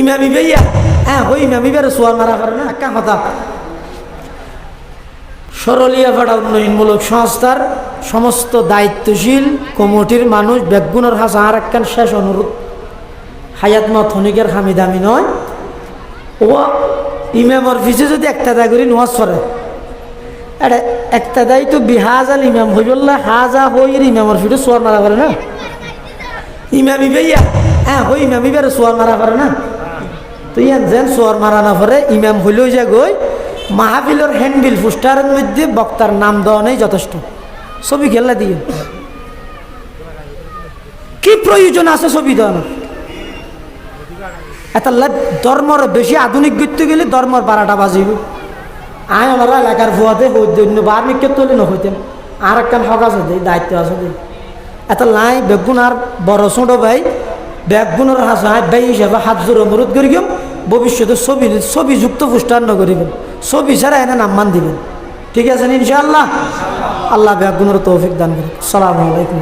ইমামি ভাইয়া হ্যাঁ ওই ইমামি বেরো সোয়াল মারা করে না, একা কথা। সরলিয়াপাড়া উন্নয়নমূলক সংস্থার সমস্ত দায়িত্বশীল কমিটির মানুষ বেগুনের হাসা আর একখান শেষ অনুরোধ। হায়াত মত হনিকের হামিদামি নয়। ও ইমামর পিছে যদি একটা দায় করি, নোয়াজ এটা একটা দায় তো বিহাজাল ইমাম হইবল্লা হাজা হইর ইমামর ফিটে সোয়ার মারা করে না। ইমামি ভাইয়া হ্যাঁ হই ইমামি বেরো সোয়ার মারা করে না। তো ইয়ান যেন সোয়ার মারা না পরে ইমাম হইলেও যা গই মাহাবিলের হ্যান্ডবিল পোস্টারের মধ্যে বক্তার নাম দেওয়া যথেষ্ট। ছবি খেলা দিয়ে। কি প্রয়োজন আছে ছবি দেওয়ানোর এটা ধর্মর বেশি আধুনিক গিতে গেলে ধর্মর বারোটা বাজিব। আয় আমার এলাকার ভুয়াতে অন্য বার নিক্ষেপ তুলে নহইতেন আর একখান হক আছে দায়িত্ব আছে দেই এটা লাই বেগুন আর বড় ছোট ভাই বেগুনের হাসায় ভাই হিসাবে হাত জোর অনুরোধ করি গেম ভবিষ্যতে ছবি ছবি যুক্ত পুষ্টান্ন করিবেন ছবি ছাড়া এনে নাম্মান দিবেন। ঠিক আছে, ইনশাআল্লাহ। আল্লাহ বেগুনের তৌফিক দান করি সালাম আলাইকুম